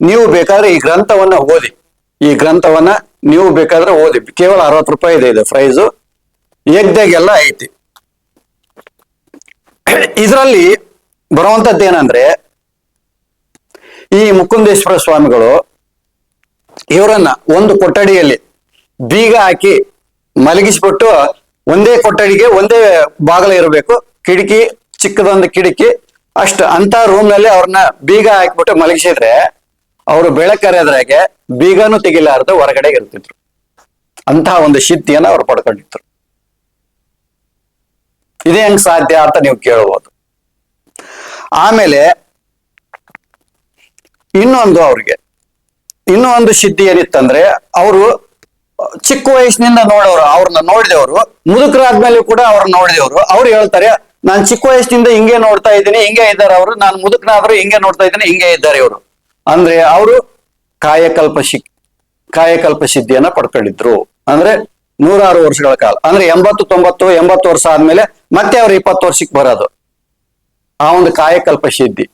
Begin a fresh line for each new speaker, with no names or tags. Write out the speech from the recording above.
ನೀವು ಬೇಕಾದ್ರೆ ಈ ಗ್ರಂಥವನ್ನ ಓದಿ. ಈ ಗ್ರಂಥವನ್ನ ನೀವು ಬೇಕಾದ್ರೆ ಓದಿ. ಕೇವಲ ಅರವತ್ತು ರೂಪಾಯಿ ಇದೆ ಇದು ಪ್ರೈಸು. ಯಜ್ಞಗೆಲ್ಲ ಐತಿ. ಇದರಲ್ಲಿ ಬರುವಂತದ್ದು ಏನಂದ್ರೆ, ಈ ಮುಕುಂದೇಶ್ವರ ಸ್ವಾಮಿಗಳು ಇವರನ್ನ ಒಂದು ಕೊಠಡಿಯಲ್ಲಿ ಬೀಗ ಹಾಕಿ ಮಲಗಿಸಿಬಿಟ್ಟು ಒಂದೇ ಕೊಠಡಿಗೆ ಒಂದೇ ಬಾಗಿಲು ಇರಬೇಕು. ಕಿಟಕಿ ಚಿಕ್ಕದೊಂದು ಕಿಟಕಿ. ಅಷ್ಟು ಅಂತ ರೂಮ್ನಲ್ಲಿ ಅವ್ರನ್ನ ಬೀಗ ಹಾಕಿಬಿಟ್ಟು ಮಲಗಿಸಿದ್ರೆ ಅವರು ಬೆಳಕರೆದ್ರಾಗೆ ಬೀಗನೂ ತೆಗಿಲಾರದು ಹೊರಗಡೆ ಇರ್ತಿದ್ರು. ಅಂತ ಒಂದು ಶಿತ್ತಿಯನ್ನ ಅವ್ರು ಪಡ್ಕೊಂಡಿದ್ರು. ಇದೇ ಹೆಂಗ್ ಸಾಧ್ಯ ಅಂತ ನೀವು ಕೇಳಬಹುದು ಆಮೇಲೆ ಇನ್ನೊಂದು ಅವ್ರಿಗೆ, ಇನ್ನೊಂದು ಒಂದು ಏನಿತ್ತಂದ್ರೆ ಅವರು ಚಿಕ್ಕ ವಯಸ್ಸಿನಿಂದ ನೋಡೋರು, ಅವ್ರನ್ನ ನೋಡಿದವರು ಮುದುಕರಾದ್ಮೇಲೆ ಕೂಡ ಅವ್ರನ್ನ ನೋಡಿದವರು. ಅವ್ರು ಹೇಳ್ತಾರೆ, ನಾನು ಚಿಕ್ಕ ವಯಸ್ಸಿನಿಂದ ಹಿಂಗೆ ನೋಡ್ತಾ ಇದ್ದೀನಿ, ಹಿಂಗೆ ಇದ್ದಾರೆ ಅವರು. ನಾನು ಮುದುಕನಾದ್ರು ಹಿಂಗೆ ನೋಡ್ತಾ ಇದ್ದೀನಿ, ಹಿಂಗೆ ಇದ್ದಾರೆ ಇವರು. ಅಂದ್ರೆ ಅವರು ಕಾಯಕಲ್ಪ ಶಿ ಕಾಯಕಲ್ಪ ಸಿದ್ಧಿಯನ್ನ ಪಡ್ಕೊಂಡಿದ್ರು ಅಂದ್ರೆ ನೂರಾರು ವರ್ಷಗಳ ಕಾಲ. ಅಂದ್ರೆ ಎಂಬತ್ತು, ತೊಂಬತ್ತು, ಎಂಬತ್ತು ವರ್ಷ ಆದ್ಮೇಲೆ ಮತ್ತೆ ಅವ್ರು ಇಪ್ಪತ್ತು ವರ್ಷಕ್ಕೆ ಬರೋದು. ಆ ಒಂದು ಕಾಯಕಲ್ಪ ಸಿದ್ಧಿ